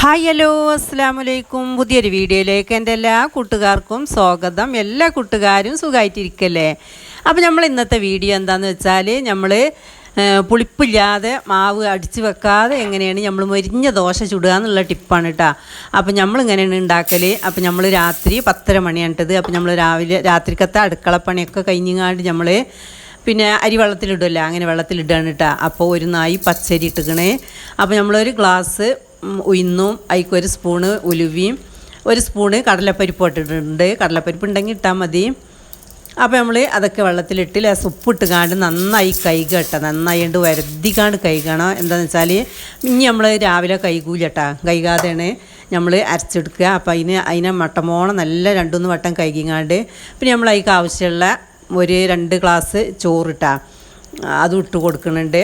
Hi hello അസ്സാം വലൈക്കും പുതിയൊരു വീഡിയോയിലേക്ക് എന്റെ എല്ലാ കൂട്ടുകാർക്കും സ്വാഗതം. എല്ലാ കൂട്ടുകാരും സുഖമായിട്ടിരിക്കല്ലേ? അപ്പോൾ നമ്മൾ ഇന്നത്തെ വീഡിയോ എന്താണെന്ന് വെച്ചാൽ നമ്മൾ പുളിപ്പില്ലാതെ മാവ് അടിച്ച് വെക്കാതെ എങ്ങനെയാണ് നമ്മൾ മരിഞ്ഞ ദോശ ചുടുക എന്നുള്ള ടിപ്പാണ് കേട്ടോ അപ്പോൾ നമ്മൾ ഇങ്ങനെയാണ് ഉണ്ടാക്കൽ അപ്പോൾ നമ്മൾ രാത്രി പത്തര മണിയാണിട്ടത്. അപ്പോൾ നമ്മൾ രാവിലെ രാത്രിക്കത്തെ അടുക്കളപ്പണിയൊക്കെ കഴിഞ്ഞങ്ങാണ്ട് നമ്മൾ പിന്നെ അരി വെള്ളത്തിലിടുമല്ലോ അങ്ങനെ വെള്ളത്തിലിടുകയാണ് കേട്ടോ അപ്പോൾ ഒരു നായി പച്ചരി ഇട്ടുക്കണേ. അപ്പോൾ നമ്മളൊരു ഗ്ലാസ് ഉം, ഉഴുന്നും അതിക്ക് ഒരു സ്പൂണ് ഉലുവയും ഒരു സ്പൂണ് കടലപ്പരിപ്പ് ഇട്ടിട്ടുണ്ട്. കടലപ്പരിപ്പ് ഉണ്ടെങ്കിൽ ഇട്ടാൽ മതി. അപ്പോൾ നമ്മൾ അതൊക്കെ വെള്ളത്തിലിട്ട് ലേശം ഉപ്പിട്ട് കാണ്ട് നന്നായി കൈ കേട്ടോ നന്നായി കൊണ്ട് വരുതിക്കാണ്ട് കൈകണം. എന്താണെന്ന് വെച്ചാൽ ഇനി നമ്മൾ രാവിലെ കൈകൂലട്ടാ. കൈകാതെയാണ് നമ്മൾ അരച്ചെടുക്കുക. അപ്പോൾ അതിന് അതിനെ മട്ടമോണം നല്ല രണ്ടുമൂന്ന് വട്ടം കൈകിങ്ങാണ്ട് പിന്നെ നമ്മൾ അതിക്ക് ആവശ്യമുള്ള ഒരു രണ്ട് ഗ്ലാസ് ചോറിട്ടാ. അതും ഇട്ട് കൊടുക്കുന്നുണ്ട്.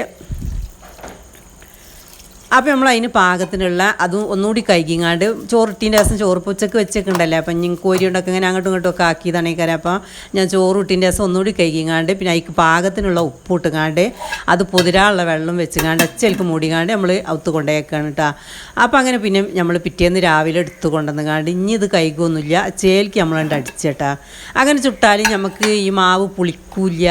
അപ്പോൾ നമ്മൾ അതിന് പാകത്തിനുള്ള അതും ഒന്നുകൂടി കൈകിങ്ങാണ്ട് ചോറിട്ടീന്റെ ദിവസം ചോറ് പൊച്ചക്ക് ഉച്ചയ്ക്ക് വെച്ചേക്കുണ്ടല്ലേ അപ്പം ഞാൻ കോരി കൊണ്ടൊക്കെ ഇങ്ങനെ അങ്ങോട്ടും ഇങ്ങോട്ടും ഒക്കെ ആക്കിയതാണെങ്കിൽ അപ്പം ഞാൻ ചോറ് ഇട്ടീന്റെ ദിവസം ഒന്നുകൂടി കൈകിങ്ങാണ്ട് പിന്നെ അതിക്ക് പാകത്തിനുള്ള ഉപ്പ് ഇട്ടുങ്ങാണ്ട് അത് പൊതിരാനുള്ള വെള്ളം വെച്ചുങ്ങാണ്ട് അച്ചലേക്ക് മൂടിങ്ങാണ്ട് നമ്മൾ ഒത്തു കൊണ്ടേക്കാണ് കേട്ടോ അപ്പോൾ അങ്ങനെ പിന്നെ നമ്മൾ പിറ്റേന്ന് രാവിലെ എടുത്തു കൊണ്ടുവന്നുങ്ങാണ്ട് ഇനി ഇത് കൈകൊന്നുമില്ല ചേലിക്ക് നമ്മളുണ്ട് അടിച്ചേട്ടാ അങ്ങനെ ചുട്ടാലും നമുക്ക് ഈ മാവ് പുളിക്കൂല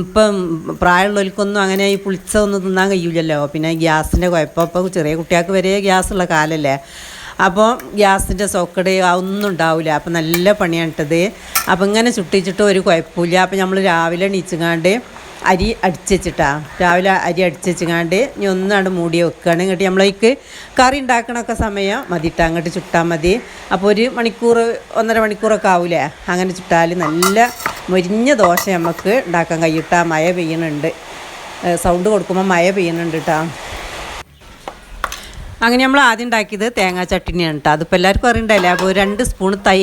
ഇപ്പം പ്രായമുള്ളവർക്കൊന്നും അങ്ങനെ ഈ പുളിച്ചതൊന്നും തിന്നാൻ കഴിയില്ലല്ലോ പിന്നെ ഗ്യാസിന്റെ കുഴപ്പം ഇപ്പോൾ ചെറിയ കുട്ടികൾക്ക് വരെ ഗ്യാസുള്ള കാലല്ലേ. അപ്പോൾ ഗ്യാസിന്റെ സോക്കട് ഒന്നും ഉണ്ടാവില്ല അപ്പം നല്ല പണിയാണ് അപ്പോൾ ഇങ്ങനെ ചുട്ടിച്ചിട്ട് ഒരു കുഴപ്പമില്ല അപ്പം നമ്മൾ രാവിലെ എണീച്ചുങ്ങാണ്ട് അരി അടിച്ചുവെച്ചിട്ടാ രാവിലെ അരി അടിച്ചുവെച്ചുങ്ങാണ്ട് ഇനി ഒന്നാണ്ട് മൂടി വെക്കുകയാണ് ഇങ്ങോട്ട് നമ്മളേക്ക് കറി ഉണ്ടാക്കണൊക്കെ സമയം മതിട്ടാ. അങ്ങോട്ട് ചുട്ടാൽ മതി. അപ്പോൾ ഒരു മണിക്കൂർ ഒന്നര മണിക്കൂറൊക്കെ ആവൂലേ. അങ്ങനെ ചുട്ടാൽ നല്ല മൊരിഞ്ഞ ദോശ നമുക്ക് ഉണ്ടാക്കാൻ കഴിയിട്ടാ മഴ പെയ്യുന്നുണ്ട് സൗണ്ട് കൊടുക്കുമ്പോൾ മഴ പെയ്യുന്നുണ്ട് കേട്ടോ അങ്ങനെ നമ്മൾ ആദ്യം ഉണ്ടാക്കിയത് തേങ്ങാ ചട്ടിനിയാണ് കേട്ടോ അതിപ്പോൾ എല്ലാവർക്കും അറിയണ്ടല്ലേ അപ്പോൾ രണ്ട് സ്പൂൺ തൈ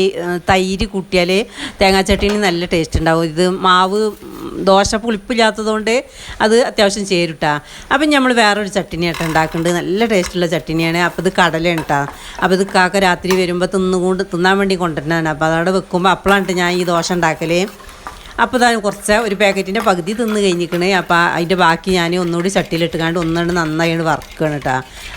തൈര് കൂട്ടിയാൽ തേങ്ങാ ചട്ടിനി നല്ല ടേസ്റ്റ് ഉണ്ടാവും. ഇത് മാവ് ദോശ പുളിപ്പില്ലാത്തതുകൊണ്ട് അത് അത്യാവശ്യം ചേരുട്ടാ അപ്പം നമ്മൾ വേറൊരു ചട്ടിനിയായിട്ട് ഉണ്ടാക്കുന്നുണ്ട് നല്ല ടേസ്റ്റുള്ള ചട്ടിനിയാണ്. അപ്പോൾ ഇത് കടലയാണ് കേട്ടോ അപ്പോൾ ഇത് കാക്ക രാത്രി വരുമ്പോൾ തിന്നുകൊണ്ട് തിന്നാൻ വേണ്ടി കൊണ്ടുവരുന്നതാണ്. അപ്പോൾ അതവിടെ വെക്കുമ്പോൾ അപ്പോഴാണ് ഞാൻ ഈ ദോശ ഉണ്ടാക്കൽ അപ്പോൾ ഇതാ കുറച്ച് ഒരു പാക്കറ്റിന്റെ പകുതി തിന്ന് കഴിഞ്ഞിരിക്കണേ. അപ്പോൾ അതിന്റെ ബാക്കി ഞാൻ ഒന്നുകൂടി ചട്ടിയിലിട്ടുകാണ്ട് ഒന്നുകൊണ്ട് നന്നായിട്ട് വറക്കണം കേട്ടോ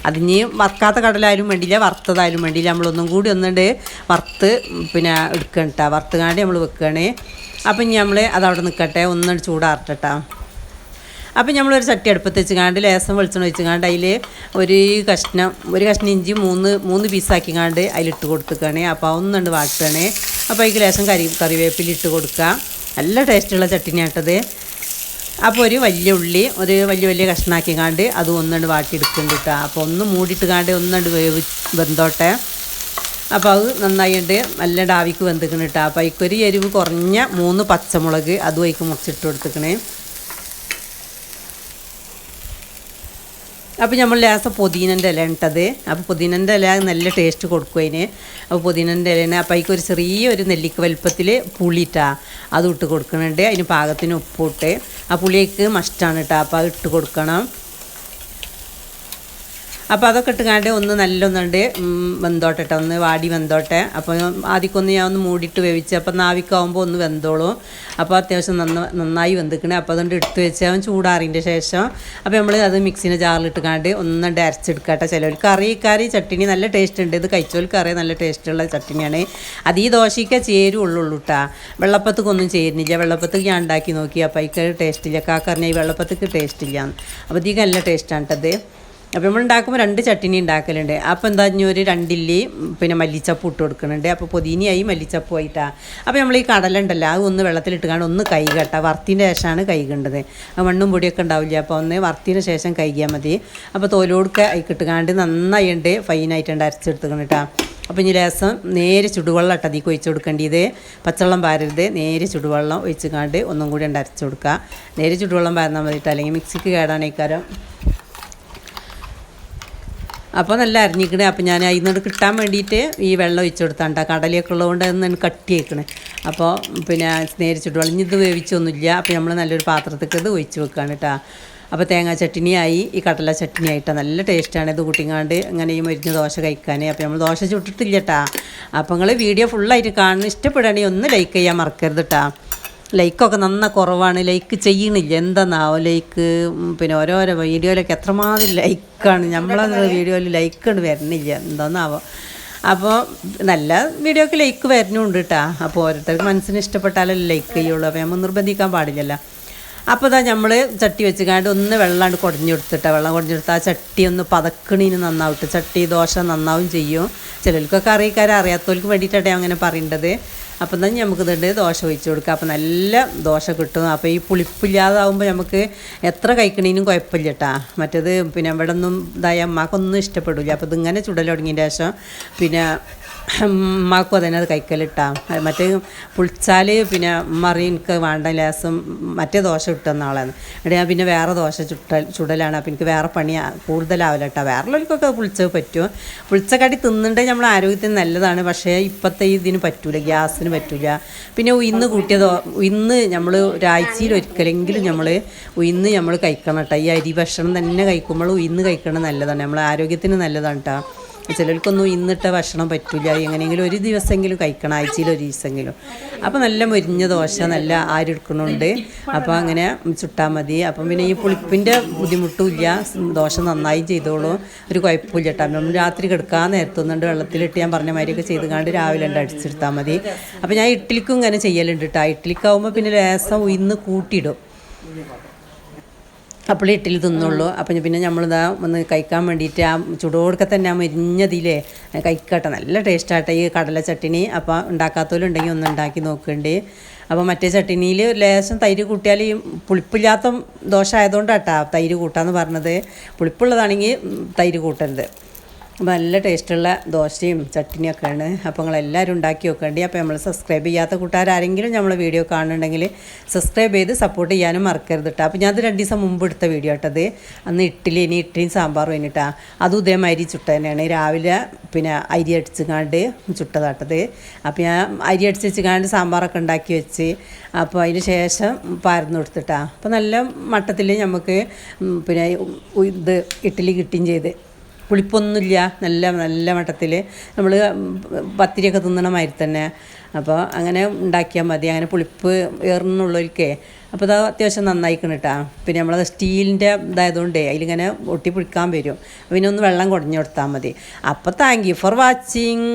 അതിന് വറുക്കാത്ത കടലായാലും വേണ്ടിയില്ല വറുത്തതായാലും വേണ്ടിയില്ല. നമ്മളൊന്നും കൂടി ഒന്നുകൊണ്ട് വറുത്ത് പിന്നെ എടുക്കണം കേട്ടോ വറുത്തുകാണ്ട് നമ്മൾ വെക്കുകയാണ് അപ്പം ഇനി നമ്മൾ അതവിടെ നിൽക്കട്ടെ ഒന്നുകൊണ്ട് ചൂടാറട്ടെ അപ്പം നമ്മളൊരു ചട്ടി അടുപ്പത്ത് വെച്ചുകാണ്ട് ലേസം വെളിച്ചെണ്ണ വെച്ചുകാണ്ട് അതിൽ ഒരു കഷ്ണം ഒരു കഷ്ണം ഇഞ്ചി മൂന്ന് മൂന്ന് പീസാക്കിക്കാണ്ട് അതിലിട്ട് കൊടുത്തുക്കണേ. അപ്പോൾ ഒന്നുണ്ട് വാട്ടണേ അപ്പോൾ അതിൽ ലേശം കറി കറിവേപ്പിലിട്ട് കൊടുക്കുക നല്ല ടേസ്റ്റുള്ള ചട്ടിനിയാട്ടത്. അപ്പോൾ ഒരു വലിയ ഉള്ളി ഒരു വലിയ വലിയ കഷ്ണാക്കി കാണ്ട് അത് ഒന്നുകൊണ്ട് വാട്ടിയെടുക്കുന്നുണ്ട് കേട്ടോ. അപ്പോൾ ഒന്ന് മൂടിയിട്ട് കാണ്ട് ഒന്നുകൊണ്ട് വേവ് വെന്തോട്ടെ. അപ്പോൾ അത് നന്നായിട്ട് നല്ല ഡാവിക്ക് വെന്തിക്കണം കേട്ടോ. അപ്പോൾ അതിക്കൊരു എരിവ് കുറഞ്ഞ മൂന്ന് പച്ചമുളക് അതും അതിക്ക് മുറിച്ചിട്ട് കൊടുത്തിക്കണേ. അപ്പോൾ നമ്മൾ ലാസ്റ്റ് പുതിനന്റെ ഇല ഇട്ടത്. അപ്പോൾ പുതിനന്റെ ഇല നല്ല ടേസ്റ്റ് കൊടുക്കും അതിന് അപ്പോൾ പുതിനന്റെ ഇലനെ അപ്പോൾ അതിക്ക് ഒരു ചെറിയൊരു നെല്ലിക്ക വലുപ്പത്തിൽ പുളിയിട്ടാ അത് ഇട്ട് കൊടുക്കുന്നുണ്ട് അതിന് പാകത്തിന് ഉപ്പിട്ട് ആ പുളിയേക്ക് മസ്റ്റാണ് കേട്ടോ അപ്പോൾ അത് ഇട്ട് കൊടുക്കണം. അപ്പോൾ അതൊക്കെ ഇട്ടുകാണ്ട് ഒന്ന് നല്ലൊന്നുണ്ട് വെന്തോട്ടെ ട്ടോ, ഒന്ന് വാടി വെന്തോട്ടെ. അപ്പോൾ ആദ്യക്കൊന്ന് ഞാൻ ഒന്ന് മൂടിയിട്ട് വേവിച്ച് അപ്പോൾ നാവിക്കാവുമ്പോൾ ഒന്ന് വെന്തോളും. അപ്പോൾ അത്യാവശ്യം നന്ന നന്നായി വെന്തിക്കണേ. അപ്പോൾ അതുകൊണ്ട് എടുത്ത് വെച്ചാൽ ചൂടാറിന്റെ ശേഷം അപ്പോൾ നമ്മൾ അത് മിക്സിന്റെ ജാറിലിട്ടുകാണ്ട് ഒന്നുണ്ട് അരച്ചെടുക്കട്ടെ. ചിലവർക്ക് കറി കറി ചട്ടിണി നല്ല ടേസ്റ്റ് ഉണ്ട്. ഇത് കഴിച്ചോൽക്ക് അറിയാം നല്ല ടേസ്റ്റുള്ള ചട്ടിണിയാണ്. അത് ഈ ദോശയ്ക്ക് ചേരുള്ളൂ കേട്ടാ വെള്ളപ്പത്തക്കൊന്നും ചേരുന്നില്ല. വെള്ളപ്പത്തേക്ക് ഞാൻ ഉണ്ടാക്കി നോക്കി. അപ്പോൾ അതിക്ക് ടേസ്റ്റ് ഇല്ല. കാക്കറിഞ്ഞ ഈ വെള്ളപ്പത്തേക്ക് ടേസ്റ്റ് ഇല്ല അപ്പോൾ ഇതിക്ക് നല്ല ടേസ്റ്റാണ് കേട്ടത് അപ്പോൾ നമ്മൾ ഉണ്ടാക്കുമ്പോൾ രണ്ട് ചട്ടിനി ഉണ്ടാക്കലുണ്ട്. അപ്പോൾ എന്താ ഒരു രണ്ടില്ലി പിന്നെ മല്ലിച്ചപ്പ് ഇട്ട് കൊടുക്കുന്നുണ്ട്. അപ്പോൾ പൊതിനിയായി മല്ലിച്ചപ്പ് ആയിട്ടാണ് അപ്പോൾ നമ്മൾ ഈ കടല ഉണ്ടല്ലോ അത് ഒന്ന് വെള്ളത്തിലിട്ട് കാണും ഒന്ന് കൈ കെട്ടാം വറുത്തിന്റെ ശേഷമാണ് കൈകേണ്ടത് മണ്ണും പൊടിയൊക്കെ ഉണ്ടാവില്ല അപ്പോൾ ഒന്ന് വറുത്തിന് ശേഷം കൈകിയാൽ മതി. അപ്പോൾ തോലോടുക്കെ നന്നായി ഉണ്ട് ഫൈനായിട്ടുണ്ട് അരച്ചെടുത്തുക്കണം കേട്ടോ അപ്പോൾ ഇനി ലേസം നേരെ ചുടുവെള്ളം ഇട്ട് അതിൽ ഒഴിച്ചു കൊടുക്കേണ്ടത്. പച്ചവെള്ളം പാരരുത്. നേരെ ചുടുവെള്ളം ഒഴിച്ചു കാണ്ട് ഒന്നും കൂടി ഉണ്ട് അരച്ചു കൊടുക്കുക നേരെ ചുടുവെള്ളം പാരുന്നാൽ മതി അല്ലെങ്കിൽ മിക്സിക്ക് കേടാണ് ഇക്കാരം അപ്പോൾ നല്ല അരിഞ്ഞിക്കണേ. അപ്പോൾ ഞാൻ അതിൽ കിട്ടാൻ വേണ്ടിയിട്ട് ഈ വെള്ളം ഒഴിച്ചു കൊടുത്താണ്ട കടലയൊക്കെ ഉള്ളതുകൊണ്ട് അതൊന്ന് കട്ടി ആക്കണേ അപ്പോൾ പിന്നെ സ്നേഹിച്ചിട്ട് ഇത് വേവിച്ചൊന്നുമില്ല. അപ്പോൾ നമ്മൾ നല്ലൊരു പാത്രത്തേക്ക് ഇത് ഒഴിച്ച് വെക്കുകയാണ് കേട്ടോ അപ്പോൾ തേങ്ങാ ചട്ടിനിയായി ഈ കടല ചട്ടിനി ആയിട്ടാണ് നല്ല ടേസ്റ്റാണ് ഇത് കൂട്ടിങ്ങാണ്ട് ഇങ്ങനെ ഈ മരുന്ന് ദോശ കഴിക്കാൻ അപ്പോൾ നമ്മൾ ദോശ ചുട്ടിട്ടില്ല കേട്ടാ അപ്പോൾ നിങ്ങൾ വീഡിയോ ഫുള്ളായിട്ട് കാണുന്ന ഇഷ്ടപ്പെടുകയാണെങ്കിൽ ഒന്ന് ലൈക്ക് ചെയ്യാൻ മറക്കരുത് കേട്ടോ ലൈക്കൊക്കെ നന്ന കുറവാണ്. ലൈക്ക് ചെയ്യണില്ല. എന്താന്നാവോ ലൈക്ക് പിന്നെ ഓരോരോ വീഡിയോയിലൊക്കെ എത്രമാതിരി ലൈക്കാണ്. നമ്മളെ വീഡിയോയിൽ ലൈക്കാണ് വരണില്ല. എന്താന്നാവോ. അപ്പോൾ നല്ല വീഡിയോക്ക് ലൈക്ക് വരുന്നുണ്ട് കേട്ടോ അപ്പോൾ ഓരോരുത്തർക്ക് മനസ്സിന് ഇഷ്ടപ്പെട്ടാലല്ലേ ലൈക്ക് ചെയ്യുള്ളൂ. അപ്പോൾ നമ്മൾ നിർബന്ധിക്കാൻ പാടില്ലല്ലോ. അപ്പോൾ ഇതാ നമ്മൾ ചട്ടി വെച്ച് വെച്ചുകാണ്ട് ഒന്ന് വെള്ളമാണ്ട് കുടഞ്ഞു കൊടുത്തിട്ട് വെള്ളം കുടഞ്ഞു കൊടുത്താൽ ആ ചട്ടി ഒന്ന് പതക്കണീന് നന്നാവട്ടെ. ചട്ടി ദോശ നന്നാവും ചെയ്യും. ചിലർക്കൊക്കെ അറിയിക്കാരെ അറിയാത്തവർക്ക് വേണ്ടിയിട്ടാണ് അങ്ങനെ പറയേണ്ടത്. അപ്പം തന്നെ നമുക്ക് ഇതുണ്ട് ദോശ ഒഴിച്ച് കൊടുക്കുക അപ്പം നല്ല ദോശ കിട്ടും. അപ്പോൾ ഈ പുളിപ്പില്ലാതാവുമ്പോൾ നമുക്ക് എത്ര കഴിക്കണേനും കുഴപ്പമില്ല കേട്ടാ മറ്റേത് പിന്നെ ഇവിടെ ഒന്നും ഇതായ അമ്മക്കൊന്നും ഇഷ്ടപ്പെടില്ല അപ്പോൾ ഇതിങ്ങനെ ചുടൽ തുടങ്ങിയതിന് ശേഷം പിന്നെ ഉമ്മാക്കും അതന്നെ അത് മറ്റേ പുളിച്ചാൽ പിന്നെ മറി എനിക്ക് വേണ്ട ലേസം മറ്റേ ദോശ കിട്ടുന്ന ആളാണ്. ഇവിടെ ഞാൻ പിന്നെ വേറെ ദോശ ചുട്ട ചുടലാണ്. അപ്പം എനിക്ക് വേറെ പണി കൂടുതലാവില്ല കേട്ടോ വേറെയുള്ളവർക്കൊക്കെ പുളിച്ചത് പറ്റും. പുളിച്ചക്കാട്ടി തിന്നുണ്ടെങ്കിൽ നമ്മൾ ആരോഗ്യത്തിന് നല്ലതാണ്. പക്ഷേ ഇപ്പോഴത്തെ ഇതിന് പറ്റൂല ഗ്യാസിന് പറ്റൂല. പിന്നെ ഉയിന്ന് കൂട്ടിയതോ ഉയിന്ന് നമ്മൾ ഒരാഴ്ചയിൽ ഒരിക്കലെങ്കിലും നമ്മൾ ഉയിന്ന് നമ്മൾ കഴിക്കണം കേട്ടോ ഈ അരി ഭക്ഷണം തന്നെ കഴിക്കുമ്പോൾ ഉയിന്ന് കഴിക്കണം നല്ലതാണ്. നമ്മളെ ആരോഗ്യത്തിന് നല്ലതാണ് കേട്ടോ ചിലർക്കൊന്നും ഇന്നിട്ട ഭക്ഷണം പറ്റില്ല എങ്ങനെയെങ്കിലും ഒരു ദിവസമെങ്കിലും കഴിക്കണം. ആഴ്ചയിൽ ഒരു ദിവസമെങ്കിലും. അപ്പോൾ നല്ല മുരിഞ്ഞ ദോശ നല്ല ആരെടുക്കുന്നുണ്ട് അപ്പോൾ അങ്ങനെ ചുട്ടാൽ മതി. അപ്പം പിന്നെ ഈ പുളിപ്പിന്റെ ബുദ്ധിമുട്ടും ഇല്ല ദോശ നന്നായി ചെയ്തോളൂ. ഒരു കുഴപ്പമില്ല കേട്ടോ. നമ്മൾ രാത്രി കിടക്കാൻ നേരത്തൊന്നുണ്ട്. വെള്ളത്തിലിട്ട് ഞാൻ പറഞ്ഞ മാതിരിയൊക്കെ ചെയ്ത് കണ്ട് രാവിലെ ഉണ്ട് അടിച്ചെടുത്താൽ മതി. അപ്പോൾ ഞാൻ ഇഡ്ഡലിക്കും ഇങ്ങനെ ചെയ്യലുണ്ട് കേട്ടോ. ഇഡ്ഡലിക്കാവുമ്പോൾ പിന്നെ ലേസം ഉയർന്ന് കൂട്ടിയിടും. അപ്പോൾ ഇട്ടിൽ തിന്നുള്ളൂ. അപ്പം പിന്നെ നമ്മളിതാ ഒന്ന് കഴിക്കാൻ വേണ്ടിയിട്ട് ആ ചൂടോടൊക്കെ തന്നെ ആ മരിഞ്ഞതിലേ കഴിക്കട്ടെ. നല്ല ടേസ്റ്റാട്ടെ ഈ കടല ചട്ടിണി. അപ്പോൾ ഉണ്ടാക്കാത്തവരുണ്ടെങ്കിൽ ഒന്ന് ഉണ്ടാക്കി നോക്കണ്ടേ. അപ്പോൾ മറ്റേ ചട്ടിനിയിൽ ലേശം തൈര് കൂട്ടിയാൽ ഈ പുളിപ്പില്ലാത്ത ദോശ ആയതുകൊണ്ടാട്ടാ തൈര് കൂട്ടാന്ന് പറഞ്ഞത്. പുളിപ്പുള്ളതാണെങ്കിൽ തൈര് കൂട്ടരുത്. നല്ല ടേസ്റ്റുള്ള ദോശയും ചട്ടിനിയൊക്കെയാണ് അപ്പോൾ നിങ്ങളെല്ലാവരും ഉണ്ടാക്കി വെക്കേണ്ടി അപ്പോൾ നമ്മൾ സബ്സ്ക്രൈബ് ചെയ്യാത്ത കൂട്ടുകാരെങ്കിലും നമ്മൾ വീഡിയോ കാണുന്നുണ്ടെങ്കിൽ സബ്സ്ക്രൈബ് ചെയ്ത് സപ്പോർട്ട് ചെയ്യാനും മറക്കരുത് കേട്ടോ അപ്പോൾ ഞാനത് രണ്ട് ദിവസം മുമ്പ് എടുത്ത വീഡിയോ കേട്ടത് അന്ന് ഇഡ്ഡലി ഇനി ഇഡ്ഡലിയും സാമ്പാറും കഴിഞ്ഞിട്ടാ അതും ഇതേമാതിരി ചുട്ട തന്നെയാണ്. രാവിലെ പിന്നെ അരി അടിച്ചുകാണ്ട് ചുട്ടതാട്ടത്. അപ്പോൾ ഞാൻ അരി അടിച്ച് വെച്ചുകാണ്ട് സാമ്പാറൊക്കെ ഉണ്ടാക്കി വെച്ച് അപ്പോൾ അതിന് ശേഷം പരന്നു കൊടുത്തിട്ടാ അപ്പോൾ നല്ല മട്ടത്തിൽ നമുക്ക് പിന്നെ ഇത് ഇഡ്ഡലി കിട്ടുകയും ചെയ്ത്. പുളിപ്പൊന്നുമില്ല. നല്ല നല്ല മട്ടത്തിൽ നമ്മൾ പത്തിരിയൊക്കെ തിന്നണ മാതിരി തന്നെ. അപ്പോൾ അങ്ങനെ ഉണ്ടാക്കിയാൽ മതി. അങ്ങനെ പുളിപ്പ് ഏറുന്നുള്ളവർക്കേ അപ്പോൾ അത് അത്യാവശ്യം നന്നായിക്കണം കേട്ടോ പിന്നെ നമ്മളത് സ്റ്റീലിന്റെ ഇതായതുകൊണ്ടേ അതിലിങ്ങനെ ഒട്ടി പിടിക്കാൻ വരും. പിന്നെ ഒന്ന് വെള്ളം കുടഞ്ഞു കൊടുത്താൽ മതി. അപ്പോൾ താങ്ക് യു ഫോർ വാച്ചിങ്